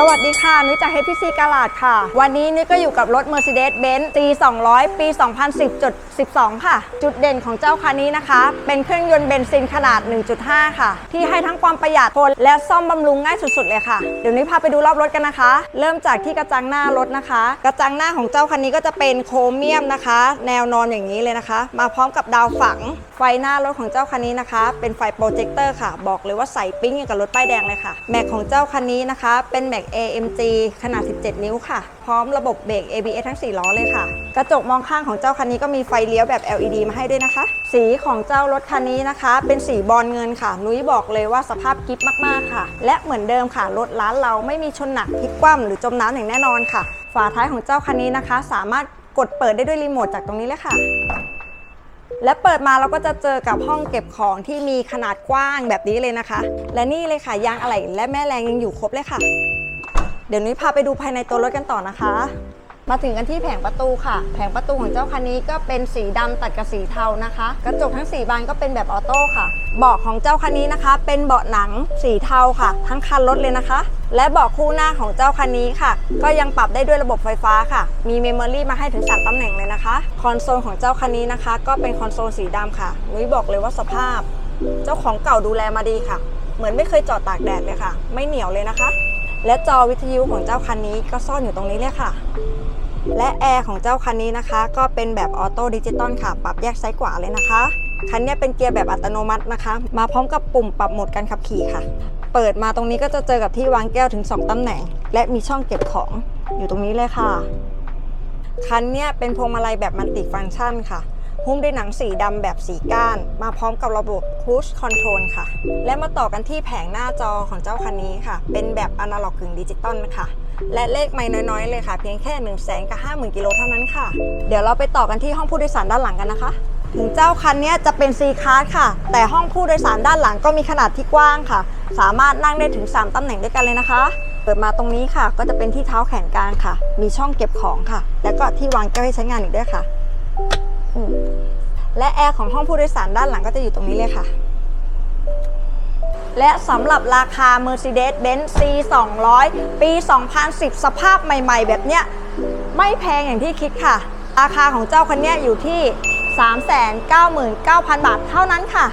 สวัสดีค่ะ นุ้ยจาก HPC กาลาดค่ะ วันนี้นุ้ยก็อยู่กับรถ Mercedes-Benz C 200 ปี 2010.12 ค่ะ จุดเด่นของเจ้าคันนี้นะคะ เป็นเครื่องยนต์เบนซินขนาด 1.5 ค่ะ ที่ให้ทั้งความประหยัดทนและซ่อมบำรุงง่ายสุดๆ เลยค่ะ เดี๋ยวนุ้ยพาไปดูรอบรถกันนะคะ เริ่มจากที่กระจังหน้ารถนะคะ กระจังหน้าของเจ้าคันนี้ก็จะเป็นโครเมียมนะคะ แนวนอนอย่างนี้เลยนะคะ มาพร้อมกับดาวฝัง ไฟหน้ารถของเจ้าคันนี้นะคะ เป็นไฟโปรเจคเตอร์ค่ะ บอกเลยว่าใส่ปิ๊งอย่างกับรถป้ายแดงเลยค่ะ แม็กของเจ้าคันนี้นะคะ เป็นแม็ก AMG ขนาด 17 นิ้วค่ะ พร้อมระบบเบรก ABS ทั้ง 4 ล้อเลยค่ะ กระจกมองข้างของเจ้าคันนี้ก็มีไฟเลี้ยวแบบ LED มาให้ด้วยนะคะ สีของเจ้ารถคันนี้นะคะ เป็นสีบอลเงินค่ะ นุ้ยบอกเลยว่าสภาพกิ๊บมากๆค่ะ และเหมือนเดิมค่ะ รถร้านเราไม่มีชนหนักพลิกคว่ำหรือจมน้ำอย่างแน่นอนค่ะ ฝาท้ายของเจ้าคันนี้นะคะ สามารถกดเปิดได้ด้วยรีโมทจากตรงนี้เลยค่ะและเปิดมาเราก็จะเจอกับห้องเก็บของที่มีขนาดกว้างแบบนี้เลยนะคะ และนี่เลยค่ะยางอะไหล่และแม่แรงยังอยู่ครบเลยค่ะ เดี๋ยวนุ้ยพาไปดูภายในตัวรถกันต่อนะคะ มาถึงกันที่แผงประตูค่ะ แผงประตูของเจ้าคันนี้ก็เป็นสีดำตัดกับสีเทานะคะ กระจกทั้ง 4 บานก็เป็นแบบออโต้ค่ะ เบาะของเจ้าคันนี้นะคะ เป็นเบาะหนังสีเทาค่ะ ทั้งคันรถเลยนะคะ และเบาะคู่หน้าของเจ้าคันนี้ค่ะ ก็ยังปรับได้ด้วยระบบไฟฟ้าค่ะ มีเมมโมรี่มาให้ถึง 3ตำแหน่งเลยนะคะ คอนโซลของเจ้าคันนี้นะคะ ก็เป็นคอนโซลสีดำค่ะนุ้ยบอกเลยว่าสภาพ เจ้าของเก่าดูแลมาดีค่ะ เหมือนไม่เคยจอดตากแดดเลยค่ะ ไม่เหนียวเลยนะคะ และจอวิทยุของเจ้าคันนี้ก็ซ่อนอยู่ตรงนี้เลยค่ะ และแอร์ของเจ้าคันนี้นะคะ ก็เป็นแบบออโต้ดิจิตอลค่ะ ปรับแยกซ้ายขวาเลยนะคะ คันนี้เป็นเกียร์แบบอัตโนมัตินะคะ มาพร้อมกับปุ่มปรับโหมดการขับขี่ค่ะ เปิดมาตรงนี้ก็จะเจอกับที่วางแก้วถึง 2 ตำแหน่ง และมีช่องเก็บของอยู่ตรงนี้เลยค่ะ คันนี้เป็นพวงมาลัยแบบมัลติฟังก์ชันค่ะ หุ้มด้วยหนังสีดำแบบสีก้าน มาพร้อมกับระบบ Cruise Control ค่ะ และมาต่อกันที่แผงหน้าจอของเจ้าคันนี้ค่ะ เป็นแบบอนาล็อกกึ่งดิจิตอลค่ะ และเลขไม่น้อยๆ เลยค่ะ เพียงแค่ 1 0 0 0 0แสนกับ50,000กิโลเท่านั้นค่ะ เดี๋ยวเราไปต่อกันที่ห้องผู้โดยสารด้านหลังกันนะคะถึงเจ้าคันนี้จะเป็น C Class ค่ะ แต่ห้องผู้โดยสารด้านหลังก็มีขนาดที่กว้างค่ะ สามารถนั่งได้ถึง 3 ตำแหน่งด้วยกันเลยนะคะ เปิดมาตรงนี้ค่ะ ก็จะเป็นที่เท้าแขนกลางค่ะ มีช่องเก็บของค่ะ แล้วก็ที่วางแก้วให้ใช้งานอีกด้วยค่ะ และแอร์ของห้องผู้โดยสารด้านหลังก็จะอยู่ตรงนี้เลยค่ะ และสำหรับราคา Mercedes-Benz C 200 ปี 2010 สภาพใหม่ ๆ แบบเนี้ย ไม่แพงอย่างที่คิดค่ะ ราคาของเจ้าคันเนี้ยอยู่ที่ 399,000 บาทเท่านั้นค่ะ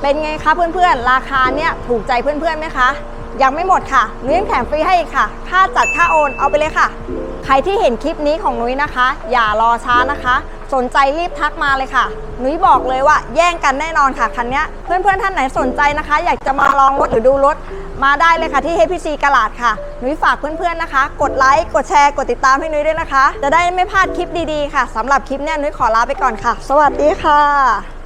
เป็นไงคะเพื่อนๆ ราคาเนี้ยถูกใจเพื่อนๆไหมคะยังไม่หมดค่ะ นุ้ยยังแถมฟรีให้อีกค่ะ ค่าจัดค่าโอนเอาไปเลยค่ะ ใครที่เห็นคลิปนี้ของนุ้ยนะคะ อย่ารอช้านะคะ สนใจรีบทักมาเลยค่ะนุ้ยบอกเลยว่าแย่งกันแน่นอนค่ะคันนี้เพื่อนๆท่านไหนสนใจนะคะ อยากจะมาลองรถหรือดูรถมาได้เลยค่ะที่ HPC กลาดค่ะนุ้ยฝากเพื่อนๆนะคะ กดไลค์ กดแชร์ กดติดตามให้นุ้ยด้วยนะคะ จะได้ไม่พลาดคลิปดีๆค่ะสำหรับคลิปเนี้ยนุ้ยขอลาไปก่อนค่ะ สวัสดีค่ะ